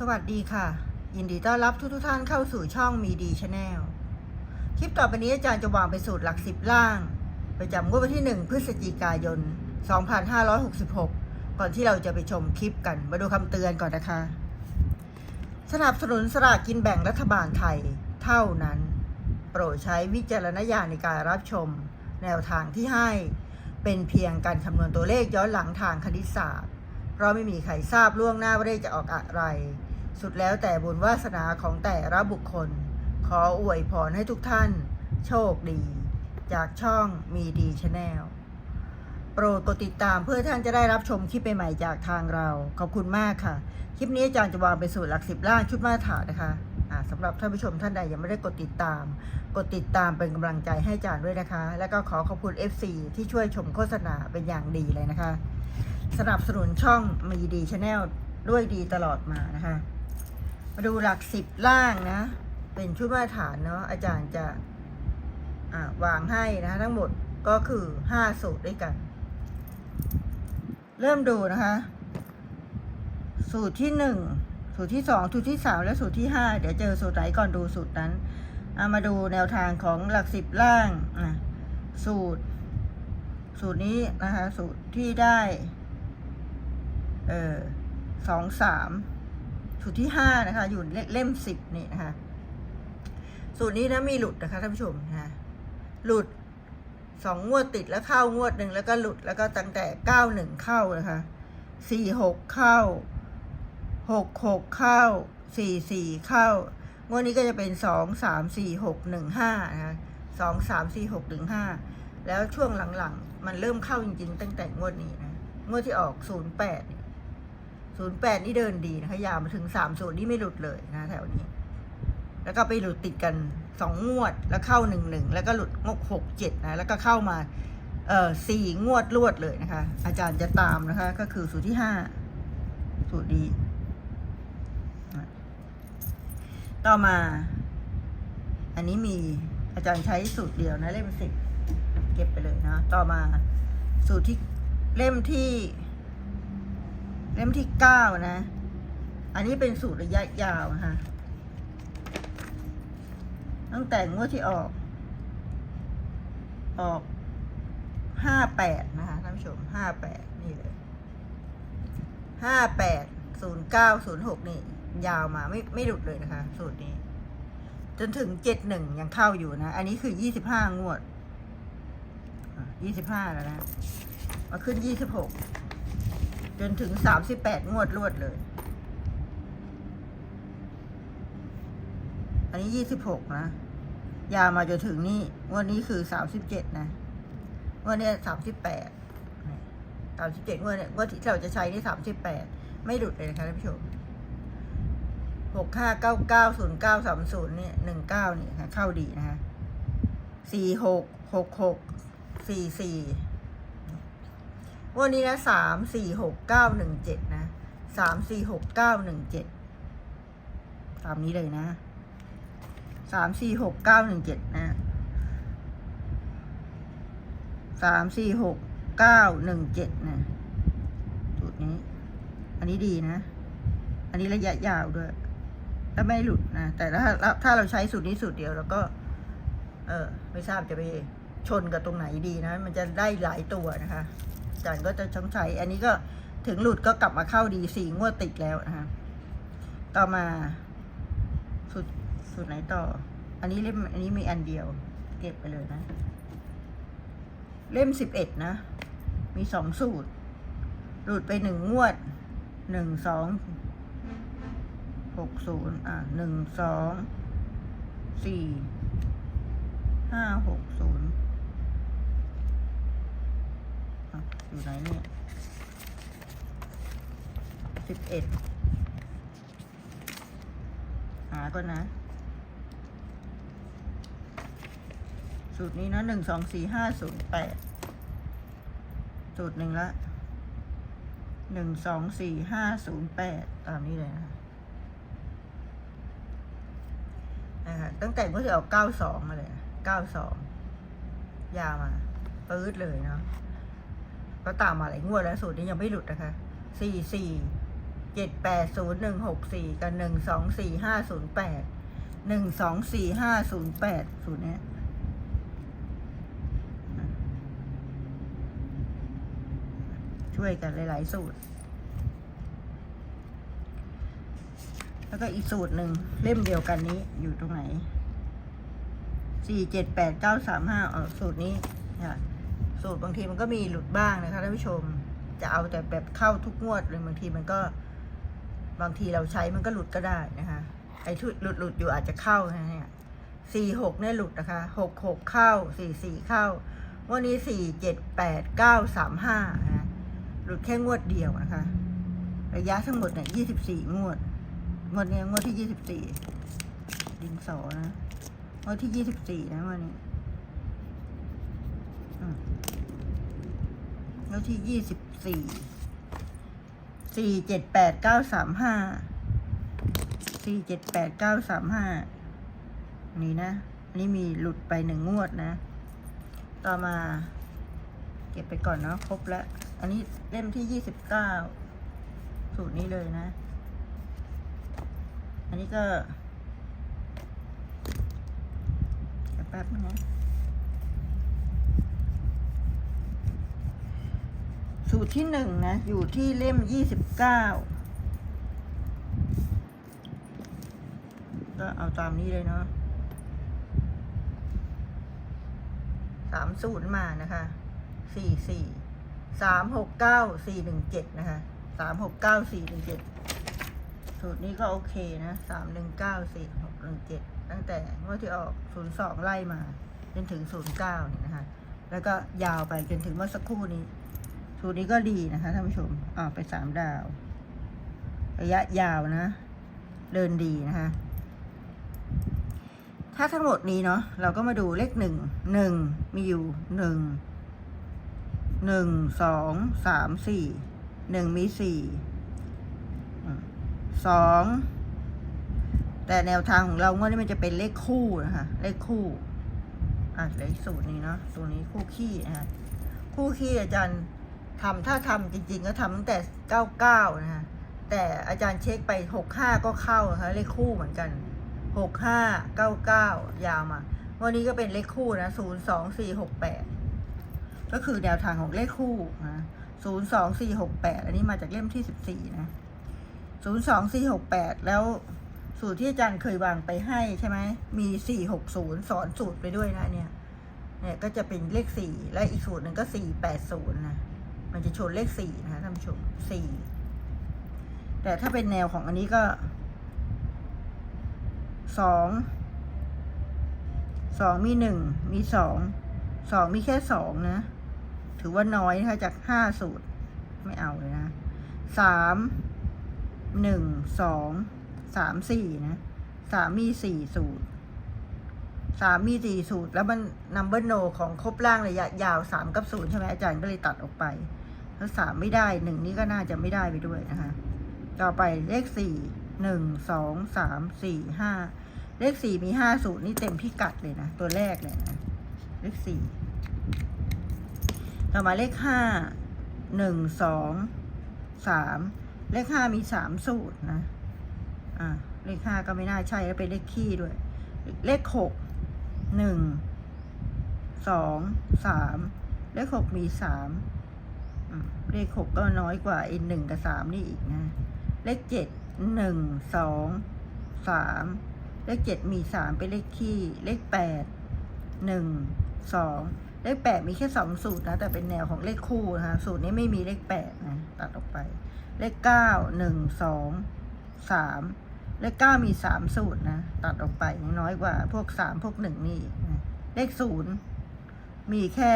สวัสดีค่ะ ยินดีต้อนรับทุกทุกท่านเข้าสู่ช่องมีดีชาแนลคลิปต่อไปนี้อาจารย์จะวางเป็นสูตรหลักสิบล่าง ประจำงวดวันที่ 1 พฤศจิกายน 2566 ก่อนที่เราจะไปชมคลิปกัน มาดูคำเตือนก่อนนะคะ สนับสนุนสลากกินแบ่งรัฐบาลไทยเท่านั้น โปรดใช้วิจารณญาณในการรับชม แนวทางที่ให้ เป็นเพียงการคำนวณตัวเลขย้อนหลังทางคณิตศาสตร์ เพราะไม่มีใครทราบล่วงหน้าว่าเลขจะออกอะไร สุดแล้วแต่บุญวาสนาของแต่ละบุคคล ขออวยพรให้ทุกท่าน โชคดี จากช่องมีดีชาแนลโปรดกดติดตามเพื่อท่านจะได้รับชมคลิปใหม่ๆจากทางเรา ขอบคุณมากค่ะ คลิปนี้อาจารย์จะวางเป็นสูตรหลักสิบล่างชุดมาตรฐานนะคะสำหรับท่านผู้ชมท่านใดยังไม่ได้กดติดตาม กดติดตามเป็นกำลังใจให้อาจารย์ด้วยนะคะ แล้วก็ขอขอบคุณ FC ที่ช่วยชมโฆษณาเป็นอย่างดีเลยนะคะสนับสนุนช่องมีดีชาแนลด้วยดีตลอดมานะคะ มาดูหลักสิบล่างนะ เป็นชุดมาตรฐานเนาะอาจารย์จะวางให้นะทั้งหมดก็คือห้าสูตรด้วยกัน เริ่มดูนะคะ สูตรที่หนึ่งสูตรที่สองสูตรที่สามและสูตรที่ห้าเดี๋ยวเจอสูตรไหนก่อนดูสูตรนั้นเอามาดูแนวทางของหลักสิบล่างอะสูตร สูตรนี้นะคะ สูตรที่ได้ เออสองสาม สูตรที่ห้านะคะ อยู่เล่มสิบนี่นะคะ สูตรนี้นะมีหลุดนะคะท่านผู้ชมนะคะหลุดสองงวดติดแล้วเข้างวดหนึ่งแล้วก็หลุดแล้วก็ตั้งแต่เก้าหนึ่งเข้านะคะสี่หกเข้าหกหกเข้าสี่สี่เข้างวดนี้ก็จะเป็นสองสามสี่หกหนึ่งห้านะคะสองสามสี่หกหนึ่งห้าแล้วช่วงหลังๆ มันเริ่มเข้าจริงๆ ตั้งแต่งวดนี้นะงวดที่ออกศูนย์แปด ศูนย์แปดนี่เดินดีนะคะยาวมาถึงสามศูนย์นี่ไม่หลุดเลยนะ แถวนี้ แล้วก็ไปหลุดติดกันสองงวดแล้วเข้าหนึ่งหนึ่งแล้วก็หลุดงกหกเจ็ดนะ แล้วก็เข้ามาเอ่อสี่งวดรวดเลยนะคะ อาจารย์จะตามนะคะ ก็คือสูตรที่ห้าสูตรดี ต่อมา อันนี้มีอาจารย์ใช้สูตรเดียวนะเล่มสิบเก็บไปเลยนะ ต่อมาสูตรที่เล่มที่ เล่มที่เก้านะ อันนี้เป็นสูตรระยะยาวนะคะตั้งแต่งวดที่ออก ออกห้าแปดนะคะท่านผู้ชมห้าแปดนี่เลยห้าแปดศูนย์เก้าศูนย์หกนี่ ยาวมาไม่ไม่หลุดเลยนะคะ สูตรนี้ จนถึงเจ็ดหนึ่งยังเข้าอยู่นะ อันนี้คือยี่สิบห้างวดยี่สิบห้าแล้วนะ มาขึ้นยี่สิบหก จนถึงสามสิบแปดงวดรวดเลย อันนี้ยี่สิบหกนะ ยาวมาจนถึงนี่วดนี้คือสามสิบเจ็ดนะวดเนี้สามสิบแปดสามสิบเจ็ดงวดเนี่ยงวดที่เราจะใช้นี่สามสิบแปดไม่หลุดเลยนะคะท่านผู้ชมหกห้าเก้าเก้าศูนย์เก้าสามศูนย์เนี่ยหนึ่งเก้านี่ค่ะเข้าดีนะคะสี่หกหกหกสี่สี่ งวดนี้นะสามสี่หกเก้าหนึ่งเจ็ดนะสามสี่หกเก้าหนึ่งเจ็ดตามนี้เลยนะสามสี่หกเก้าหนึ่งเจ็ดนะสามสี่หกเก้าหนึ่งเจ็ดนะจุดนี้ อันนี้ดีนะ อันนี้ระยะยาวด้วย แล้วไม่หลุดนะ แต่ถ้าถ้าเราใช้สูตรนี้สูตรเดียวเราก็ เออ ไม่ทราบจะไปชนกับตรงไหนดีนะ มันจะได้หลายตัวนะคะ จารย์ก็จะช่องใช้ อันนี้ก็ถึงหลุดก็กลับมาเข้าดีสี่งวดติดแล้วนะคะต่อมาสูตรสูตรไหนต่อ อันนี้เล่มอันนี้มีอันเดียว เก็บไปเลยนะ เล่มสิบเอ็ดนะ มีสองสูตร หลุดไปหนึ่งงวดหนึ่งสองหกศูนย์อะหนึ่งสองสี่ห้าหกศูนย์ อยู่ไหนเนี่ยสิบเอ็ดหาก่อนนะ สูตรนี้นะหนึ่งสองสี่ห้าศูนย์แปดสูตรหนึ่งละหนึ่งสองสี่ห้าศูนย์แปดตามนี้เลยนะคะนะคะตั้งแต่เมื่อที่ออกเก้าสองมาเลยเก้าสองยาวมาปื๊ดเลยเนาะ ก็ตามมาหลายงวดแล้วสูตรนี้ยังไม่หลุดนะคะสี่สี่เจ็ดแปดศูนย์หนึ่งหกสี่กับหนึ่งสองสี่ห้าศูนย์แปดหนึ่งสองสี่ห้าศูนย์แปดศูนย์เนี้ยช่วยกันหลาย ๆ สูตร แล้วก็อีกสูตรหนึ่งเล่มเดียวกันนี้อยู่ตรงไหนสี่เจ็ดแปดเก้าสามห้าออสูตรนี้ค่ะ สูตรบางทีมันก็มีหลุดบ้างนะคะท่านผู้ชม จะเอาแต่แบบเข้าทุกงวดเลยบางทีมันก็ บางทีเราใช้มันก็หลุดก็ได้นะคะไอ้ทุหลุดหลุดอยู่อาจจะเข้านะเนี่ยสี่หกเนี่ยหลุดนะคะหกหกเข้าสี่สี่เข้า วันนี้สี่เจ็ดแปดเก้าสามห้านะหลุดแค่งวดเดียวนะคะ ระยะทั้งหมดเนี่ยยี่สิบสี่งวด งวดเนี้ยงวดที่ยี่สิบสี่ดินสอนะงวันที่ยี่สิบสี่นะวันนี้ อืม วันที่ยี่สิบสี่สี่เจ็ดแปดเก้าสามห้าสี่เจ็ดแปดเก้าสามห้านี่นะ อันนี้มีหลุดไปหนึ่งงวดนะ ต่อมา เก็บไปก่อนเนาะครบแล้ว อันนี้เล่มที่ยี่สิบเก้าสูตรนี้เลยนะ อันนี้ก็แป๊บนึงนะ สูตรที่หนึ่งนะ อยู่ที่เล่มยี่สิบเก้าก็เอาตามนี้เลยเนาะสามสูตรมานะคะสี่สี่สามหกเก้าสี่หนึ่งเจ็ดนะคะสามหกเก้าสี่หนึ่งเจ็ดสูตรนี้ก็โอเคนะสามหนึ่งเก้าสี่หกหนึ่งเจ็ดตั้งแต่เมื่อที่ออกศูนย์สองไล่มา จนถึงศูนย์เก้านี่นะคะ แล้วก็ยาวไปจนถึงเมื่อสักครู่นี้ สูตรนี้ก็ดีนะคะท่านผู้ชมอ่าไปสามดาว ระยะยาวนะ เดินดีนะคะ ถ้าทั้งหมดนี้เนาะเราก็มาดูเลขหนึ่งหนึ่งมีอยู่หนึ่งหนึ่งสองสามสี่หนึ่งมีสี่สองแต่แนวทางของเราว่านี่มันจะเป็นเลขคู่นะคะ เลขคู่อะเลขสูตรนี้เนาะตัวนี้คู่ขี้นะคะคู่ขี้อาจารย์ ทำถ้าทำจริง ๆ ก็ทำตั้งแต่เก้าเก้านะคะแต่อาจารย์เช็คไปหกห้าก็เข้านะคะเลขคู่เหมือนกันหกห้าเก้าเก้ายาวมาวันนี้ก็เป็นเลขคู่นะศูนย์สองสี่หกแปดก็คือแนวทางของเลขคู่นะศูนย์สองสี่หกแปดอันนี้มาจากเล่มที่สิบสี่นะศูนย์สองสี่หกแปดแล้วสูตรที่อาจารย์เคยวางไปให้ใช่ไหม มีสี่หกศูนย์สอนสูตรไปด้วยนะเนี่ย เนี่ยก็จะเป็นเลขสี่และอีกสูตรหนึ่งก็สี่แปดศูนย์นะ มันจะโชว์เลขสี่นะคะท่านผู้ชมสี่แต่ถ้าเป็นแนวของอันนี้ก็สองสองมีหนึ่งมีสองสองมีแค่สองนะ ถือว่าน้อยนะคะจากห้าสูตรไม่เอาเลยนะสามหนึ่งสองสามสี่นะสามมีสี่สูตรสามมีสี่สูตร แล้วมันนัมเบอร์โนของครบล่างระยะยาวสามกับศูนย์ใช่ไหมอาจารย์ก็เลยตัดออกไป แล้วสามไม่ได้หนึ่งนี้ก็น่าจะไม่ได้ไปด้วยนะคะ ต่อไปเลขสี่หนึ่งสองสามสี่ห้าเลขสี่มีห้าสูตรนี่เต็มพิกัดเลยนะ ตัวแรกเลยนะ เลขสี่ต่อมาเลขห้าหนึ่งสองสามเลขห้ามีสามสูตรนะ อ่า เลขห้าก็ไม่น่าใช่แล้วเป็นเลขขี้ด้วย เลขหกหนึ่งสองสามเลขหกมีสาม เลขหกก็น้อยกว่าไอ้หนึ่งกับสามนี่อีกนะ เลขเจ็ดหนึ่งสองสามเลขเจ็ดมีสามเป็นเลขขี้ เลขแปดหนึ่งสองเลขแปดมีแค่สองสูตรนะ แต่เป็นแนวของเลขคู่นะคะสูตรนี้ไม่มีเลขแปดนะ ตัดออกไป เลขเก้าหนึ่งสองสามเลขเก้ามีสามสูตรนะ ตัดออกไปน้อยกว่า พวกสามพวกหนึ่งนี่ เลขศูนย์มีแค่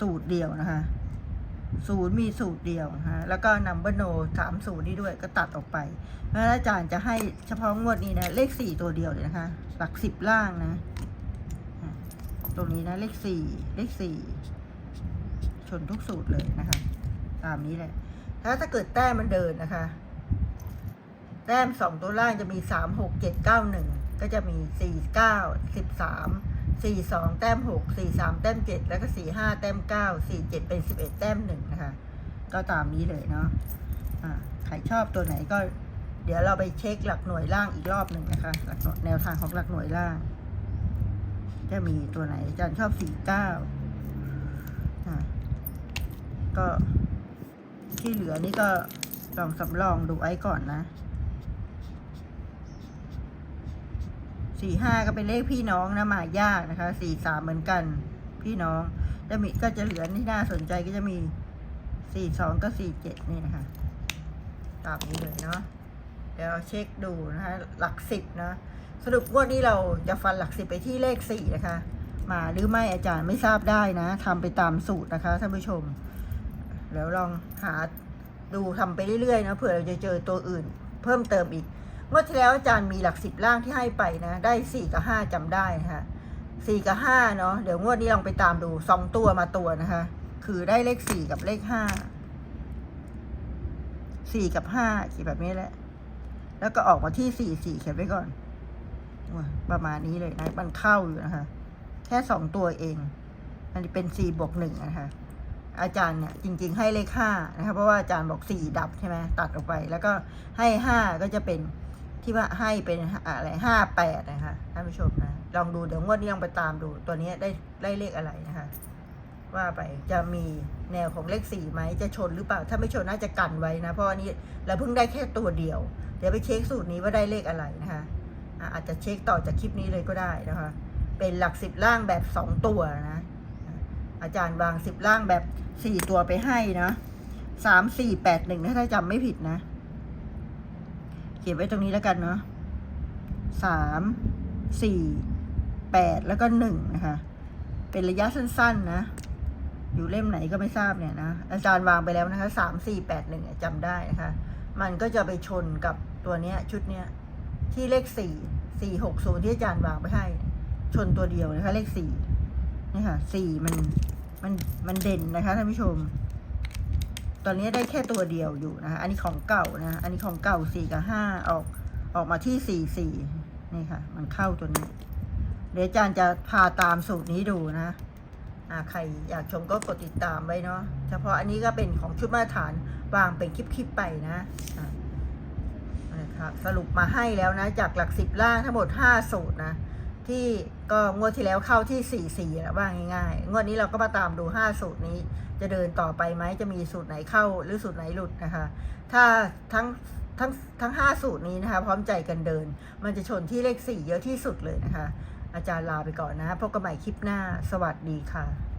สูตรเดียวนะคะ ศูนย์มีสูตรเดียวฮะแล้วก็นัมเบอร์โนสามศูนย์นี่ด้วยก็ตัดออกไปเพราะอาจารย์จะให้เฉพาะงวดนี้นะเลขสี่ตัวเดียวเลยนะคะ หลักสิบล่างนะอะตรงนี้นะเลขสี่เลขสี่ชนทุกสูตรเลยนะคะ ตามนี้แหละถ้าถ้าเกิดแต้มมันเดินนะคะ แต้มสองตัวล่างจะมีสามหกเจ็ดเก้าหนึ่งก็จะมีสี่เก้าสิบสาม สี่สองแต้มหกสี่สามแต้มเจ็ดแล้วก็สี่ห้าแต้มเก้าสี่เจ็ดเป็นสิบเอ็ดแต้มหนึ่งนะคะ ก็ตามนี้เลยเนาะอ่าใครชอบตัวไหนก็ เดี๋ยวเราไปเช็คหลักหน่วยล่างอีกรอบหนึ่งนะคะหลักแนวทางของหลักหน่วยล่าง จะมีตัวไหนอาจารย์ชอบสี่เก้าก็ที่เหลือนี่ก็ลองสำรองดูไว้ก่อนนะ สี่ห้าก็เป็นเลขพี่น้องนะมายากนะคะสี่สามเหมือนกันพี่น้องจะมีก็จะเหลือที่น่าสนใจก็จะมีสี่สองก็สี่เจ็ดนี่นะคะตามนี้เลยเนาะเดี๋ยวเช็คดูนะคะหลักสิบนะสรุปงวดนี้เราจะฟันหลักสิบไปที่เลขสี่นะคะ มาหรือไม่อาจารย์ไม่ทราบได้นะทำไปตามสูตรนะคะท่านผู้ชม แล้วลองหาดูทำไปเรื่อยๆนะเผื่อเราจะเจอตัวอื่น เพิ่มเติมอีก งวดที่แล้วอาจารย์มีหลักสิบล่างที่ให้ไปนะ ได้สี่กับห้าจำได้นะคะสี่กับห้าเนาะเดี๋ยวงวดนี้ลองไปตามดูสองตัวมาตัวนะคะ คือได้เลขสี่กับเลขห้าสี่กับห้าเขีดแบบนี้แหละ แล้วก็ออกมาที่สี่สี่เขียนไว้ก่อนประมาณนี้เลยนะมันเข้าอยู่นะคะ แค่สองตัวเอง อันนี้เป็นสี่บวกหนึ่งนะคะอาจารย์เนี่ยจริง ๆ ให้เลขห้านะคะเพราะว่าอาจารย์บอกสี่ดับใช่ไหมตัดออกไป แล้วก็ให้ห้าก็จะเป็น ที่ว่าให้เป็นอะไรห้าแปดนะคะท่านผู้ชมนะลองดูเดี๋ยวงวดนี้ลองไปตามดูตัวนี้ได้ได้เลขอะไรนะคะ ว่าไปจะมีแนวของเลขสี่ไหมจะชนหรือเปล่า ถ้าไม่ชนน่าจะกันไว้นะ เพราะอันนี้เราเพิ่งได้แค่ตัวเดียว เดี๋ยวไปเช็คสูตรนี้ว่าได้เลขอะไรนะคะอะอาจจะเช็คต่อจากคลิปนี้เลยก็ได้นะคะ เป็นหลักสิบล่างแบบสองตัวนะ อาจารย์วางสิบล่างแบบสี่ตัวไปให้นะสามสี่แปดหนึ่งถ้าจำไม่ผิดนะ เขียนไว้ตรงนี้แล้วกันเนาะสามสี่แปดแล้วก็หนึ่งนะคะ เป็นระยะสั้น ๆ นะ อยู่เล่มไหนก็ไม่ทราบเนี่ยนะ อาจารย์วางไปแล้วนะคะสามสี่แปดหนึ่งจำได้นะคะ มันก็จะไปชนกับตัวเนี้ย ชุดเนี้ย ที่เลขสี่สี่หกศูนย์ที่อาจารย์วางไปให้ ชนตัวเดียวนะคะ เลขสี่นี่ค่ะสี่มันมันมันเด่นนะคะท่านผู้ชม ตอนนี้ได้แค่ตัวเดียวอยู่นะคะ อันนี้ของเก่านะ อันนี้ของเก่าสี่กับห้าออกออกมาที่สี่สี่นี่ค่ะ มันเข้าตัวนี้ เดี๋ยวอาจารย์จะพาตามสูตรนี้ดูนะอ่าใครอยากชมก็กดติดตามไว้เนาะ เฉพาะอันนี้ก็เป็นของชุดมาตรฐานวางเป็นคลิปๆไปนะนะครับสรุปมาให้แล้วนะ จากหลักสิบล่างทั้งหมดห้าสูตรนะ ที่ก็งวดที่แล้วเข้าที่สี่สี่แล้วว่าง่ายๆ งวดนี้เราก็มาตามดูห้าสูตรนี้ จะเดินต่อไปไหมจะมีสูตรไหนเข้าหรือสูตรไหนหลุดนะคะ ถ้าทั้งทั้งทั้งห้าสูตรนี้นะคะ พร้อมใจกันเดิน มันจะชนที่เลขสี่เยอะที่สุดเลยนะคะ อาจารย์ลาไปก่อนนะพบกันใหม่คลิปหน้า สวัสดีค่ะ